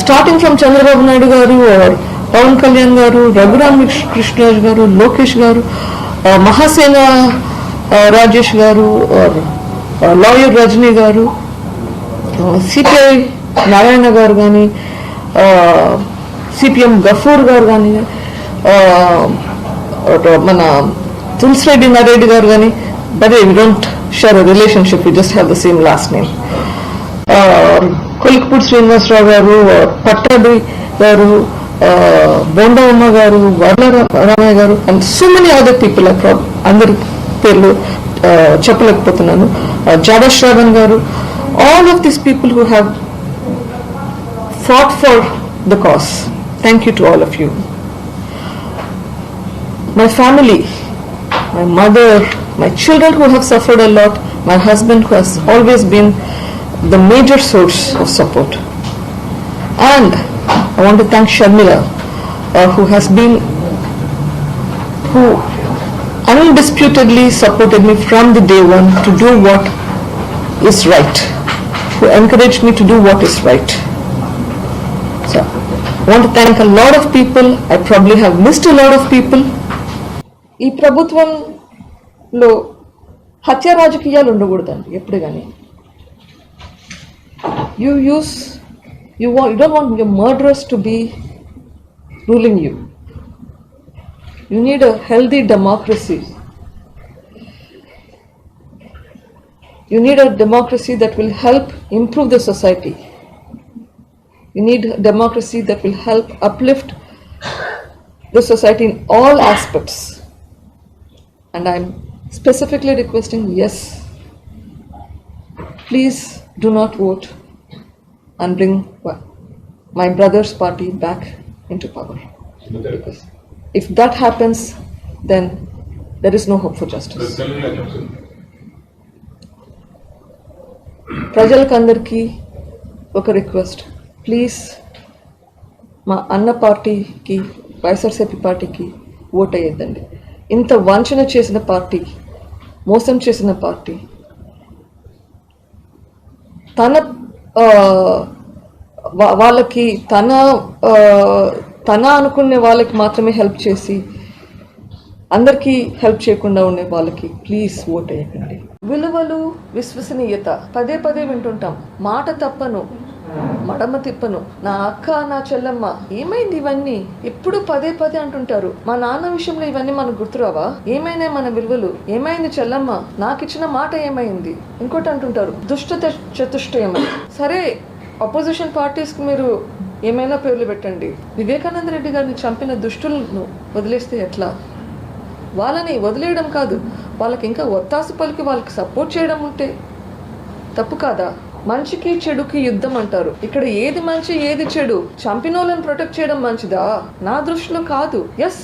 Starting from Chandrababu Naidu గారు పవన్ కళ్యాణ్ గారు రఘురామ్ కృష్ణరాజు గారు లోకేష్ గారు మహాసేన రాజేష్ గారు లాయర్ రజనీ గారు సిపిఐ నారాయణ గారు కానీ సిపిఎం గఫూర్ గారు కానీ మన తులసిరెడ్డి నారెడ్డి గారు కానీ but we don't share relationship you just have the same last name Kolikapudi Srinivasarao గారు పట్టాభి గారు బొండమ్మ గారు వర్ల రామయ్య గారు and so many other people అందరి పేర్లు uh, చెప్పలేకపోతున్నాను జాడా శ్రావణ్ గారు all of these people who have fought for the cause. Thank you to all of you. My family, my mother, my children who have suffered a lot, my husband who has always been the major source of support. And I want to thank Sharmila, uh, who has been, who undisputedly supported me from the day one to do what is right, who encouraged me to do what is right. So, I want to thank a lot of people. I probably have missed a lot of people. ఈ ప్రభుత్వంలో హత్య రాజకీయాలు ఉండకూడదండి ఎప్పుడు కానీ you use you want you don't want your murderers to be ruling you. You need a healthy democracy. You need a democracy that will help improve the society. You need a democracy that will help uplift the society in all aspects. And I'm specifically requesting yes, please do not vote and bring wa- my brother's party back into power. Because if that happens, then there is no hope for justice. ప్రజలకందరికీ ఒక request please మా అన్న పార్టీకి వైఎస్ఆర్సీపీ పార్టీకి vote అయ్యేద్దండి ఇంత వంచన చేసిన party మోసం చేసిన పార్టీ తన వాళ్ళకి తన తన అనుకునే వాళ్ళకి మాత్రమే హెల్ప్ చేసి అందరికీ హెల్ప్ చేయకుండా ఉండే వాళ్ళకి ప్లీజ్ ఓట్ వేయకండి విలువలు విశ్వసనీయత పదే పదే వింటుంటాం. మాట తప్పను. మడమ తిప్పను. నా అక్క నా చెల్లమ్మ ఏమైంది ఇవన్నీ? ఎప్పుడు పదే పదే అంటుంటారు. మా నాన్న విషయంలో ఇవన్నీ మనకు గుర్తురావా ఏమైనా మన విలువలు? ఏమైంది చెల్లమ్మ? నాకు ఇచ్చిన మాట ఏమైంది? ఇంకోటి అంటుంటారు. దుష్టత చతుష్టయం సరే అపోజిషన్ పార్టీస్కి మీరు ఏమైనా పేర్లు పెట్టండి. వివేకానంద రెడ్డి గారిని చంపిన దుష్టులను వదిలేస్తే ఎట్లా? వాళ్ళని వదిలేయడం కాదు. వాళ్ళకి ఇంకా ఒత్తాసు పలికి వాళ్ళకి సపోర్ట్ చేయడం ఉంటే తప్పు కాదా? మంచికి చెడుకి యుద్ధం అంటారు. ఇక్కడ ఏది మంచి ఏది చెడు? చంపినోళ్ళని ప్రొటెక్ట్ చేయడం మంచిదా? నా దృష్టిలో కాదు. ఎస్